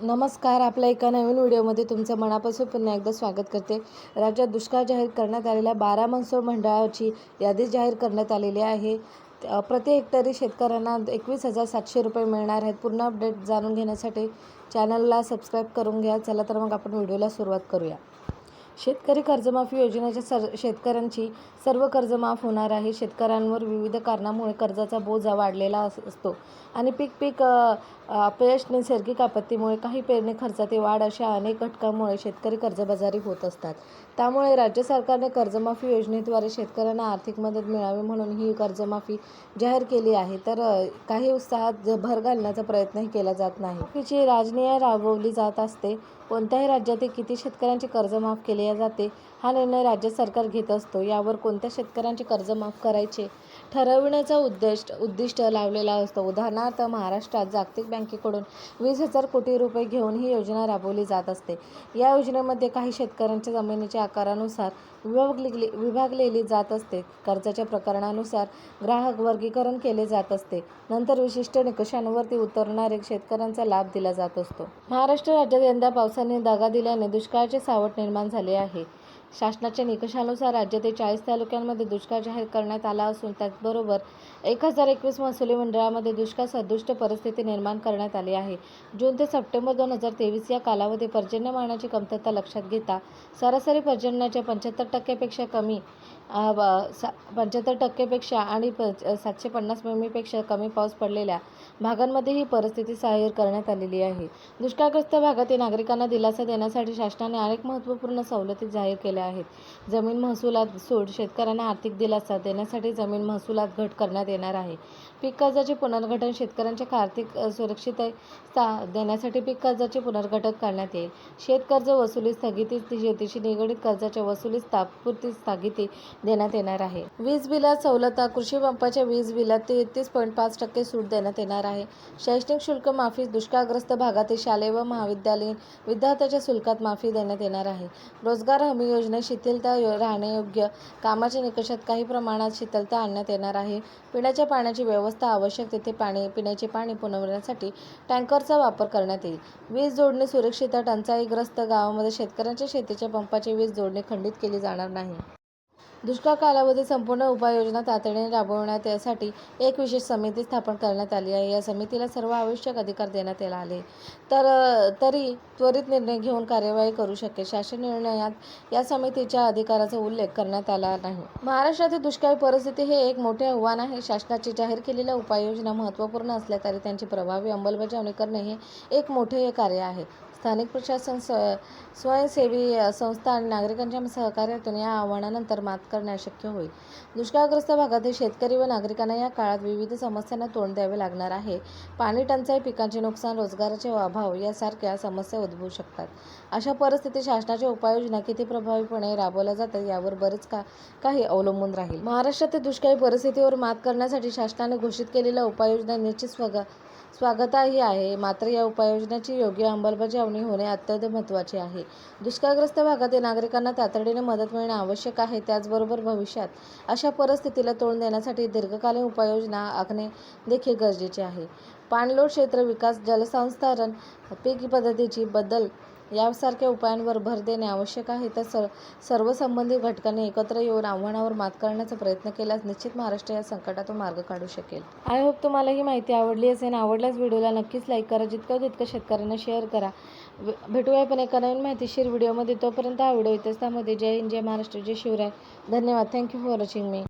नमस्कार आपल्या एका नवीन व्हिडिओमध्ये तुमचं मनापासून पुन्हा एकदा स्वागत करते. राज्यात दुष्काळ जाहीर करण्यात आलेल्या बारा मनसूर मंडळाची यादी जाहीर करण्यात आलेली आहे. प्रति हेक्टरी शेतकऱ्यांना एकवीस हजार सातशे रुपये मिळणार आहेत. पूर्ण अपडेट जाणून घेण्यासाठी चॅनलला सबस्क्राईब करून घ्या. चला तर मग आपण व्हिडिओला सुरुवात करूया. शेतकरी कर्जमाफी योजनेच्या सर शेतकऱ्यांची सर्व कर्ज माफ होणार आहे. शेतकऱ्यांवर विविध कारणामुळे कर्जाचा बोजा वाढलेला अस असतो. आणि पीक पीक अपयश नैसर्गिक आपत्तीमुळे काही पेरणी खर्चातील वाढ अशा अनेक घटकांमुळे शेतकरी कर्जबाजारी होत असतात. त्यामुळे राज्य सरकारने कर्जमाफी योजनेद्वारे शेतकऱ्यांना आर्थिक मदत मिळावी म्हणून ही कर्जमाफी जाहीर केली आहे. तर काही उत्साहात भर घालण्याचा प्रयत्नही केला जात नाही. तिची राजनीय राबवली जात असते. कोणत्याही राज्यातील किती शेतकऱ्यांचे कर्ज माफ केले जाते. हा निर्णय राज्य सरकार घेत असतो. यावर कोणत्या शेतकऱ्यांचे कर्ज माफ करायचे? ठरविण्याचा उद्देश उद्दिष्ट लावलेला असतो. उदाहरणार्थ महाराष्ट्रात जागतिक बँकेकडून वीस हजार कोटी रुपये घेऊन ही योजना राबवली जात असते. या योजनेमध्ये काही शेतकऱ्यांच्या जमिनीच्या आकारानुसार विभागली विभागलेली जात असते. कर्जाच्या प्रकरणानुसार ग्राहक वर्गीकरण केले जात असते. नंतर विशिष्ट निकषांवरती उतरणारे शेतकऱ्यांचा लाभ दिला जात असतो. महाराष्ट्र राज्यात यंदा पावसाने दगा दिल्याने दुष्काळाचे सावट निर्माण झाले आहे. शासनाच्या निकषानुसार राज्यातील चाळीस तालुक्यांमध्ये दुष्काळ जाहीर करण्यात आला असून त्याचबरोबर एक हजार एकवीस महसुली मंडळामध्ये दुष्काळ सदृष्ट परिस्थिती निर्माण करण्यात आली आहे. जून ते सप्टेंबर दोन हजार तेवीस या कालावधी पर्जन्यमानाची कमतरता लक्षात घेता सरासरी पर्जन्याच्या पंच्याहत्तर टक्क्यापेक्षा कमी सा पंच्याहत्तर टक्केपेक्षा आणि सातशे पन्नास मिमीपेक्षा कमी पाऊस पडलेल्या भागांमध्ये ही परिस्थिती सहाय्य करण्यात आलेली आहे. दुष्काळग्रस्त भागातील नागरिकांना दिलासा देण्यासाठी शासनाने अनेक महत्त्वपूर्ण सवलती जाहीर केल्या आहेत. जमीन महसुलात सूट शेतकऱ्यांना आर्थिक दिलासा देण्यासाठी जमीन महसुलात घट करण्यात येणार आहे. पीक कर्जाचे पुनर्गठन शेतकऱ्यांच्या आर्थिक सुरक्षितता देण्यासाठी पीक कर्जाचे पुनर्गठन करण्यात येईल. शेतकर्ज वसुली स्थगिती शेतीशी निगडीत कर्जाच्या वसुलीस तात्पुरती स्थगिती देण्यात येणार आहे. वीज बिलात सवलता कृषी पंपाच्या वीज बिलात तेहतीस पॉईंट पाच टक्के सूट देण्यात येणार आहे. शैक्षणिक शुल्क माफी दुष्काळग्रस्त भागातील शालेय व महाविद्यालयीन विद्यार्थ्याच्या शुल्कात माफी देण्यात येणार आहे. रोजगार हमी योजनेत शिथिलता राहण्यायोग्य कामाच्या निकषात काही प्रमाणात शिथिलता आणण्यात येणार आहे. पिण्याच्या पाण्याची व्यवस्था आवश्यक तेथे पाणी पिण्याचे पाणी पुरवण्यासाठी टँकरचा वापर करण्यात येईल. वीज जोडणी सुरक्षित टंचाईग्रस्त गावामध्ये शेतकऱ्यांच्या शेतीच्या पंपाची वीज जोडणी खंडित केली जाणार नाही. दुष्काळ कालावधीत संपूर्ण उपाययोजना तातडीने राबवण्यात यासाठी एक विशेष समिती स्थापन करण्यात आली आहे. या समितीला सर्व आवश्यक अधिकार देण्यात आले आले. तर तरी त्वरित निर्णय घेऊन कार्यवाही करू शकेल. शासन निर्णयात या समितीच्या अधिकाराचा उल्लेख करण्यात आला नाही. महाराष्ट्रातील दुष्काळी परिस्थिती हे एक मोठे आव्हान आहे. शासनाची जाहीर केलेल्या उपाययोजना महत्त्वपूर्ण असल्या तरी त्यांची प्रभावी अंमलबजावणी करणे हे एक मोठे कार्य आहे. स्थानिक प्रशासन स्व स्वयंसेवी संस्था आणि नागरिकांच्या सहकार्यातून या आव्हानानंतर मात करणे शक्य होईल. दुष्काळग्रस्त भागातील शेतकरी व नागरिकांना या काळात विविध समस्यांना तोंड द्यावे लागणार आहे. पाणी टंचाई पिकांचे नुकसान रोजगाराचे अभाव यासारख्या समस्या उद्भवू शकतात. अशा परिस्थितीत शासनाच्या उपाययोजना किती प्रभावीपणे राबवल्या जातात यावर बरेच का काही अवलंबून राहील. महाराष्ट्रातील दुष्काळी परिस्थितीवर मात करण्यासाठी शासनाने घोषित केलेल्या उपाययोजना निश्चित स्वग स्वागताही आहे. मात्र या उपाययोजनाची योग्य अंमलबजावणी होणे अत्यंत महत्त्वाचे आहे. दुष्काळग्रस्त भागातील नागरिकांना तातडीने मदत मिळणे आवश्यक आहे. त्याचबरोबर भविष्यात अशा परिस्थितीला तोंड देण्यासाठी दीर्घकालीन उपाययोजना आखणे देखील गरजेचे आहे. पाणलोट क्षेत्र विकास जलसंधारण पीक पद्धतीची बदल यासारख्या उपायांवर भर देणे आवश्यक आहे. तर सर सर्व संबंधित घटकांनी एकत्र येऊन आव्हानावर मात करण्याचा प्रयत्न केल्यास निश्चित महाराष्ट्र या संकटातून मार्ग काढू शकेल. आय होप तुम्हाला ही माहिती आवडली असेल आवडल्यास व्हिडिओला नक्कीच लाईक करा जितकं तितकं शेतकऱ्यांना शेअर करा. भेटूया पण एका नवीन माहितीशीर व्हिडिओमध्ये. तोपर्यंत हा व्हिडिओ इथेच त्यामध्ये जय हिंद जय महाराष्ट्र जय शिवराय. धन्यवाद. Thank you for watching me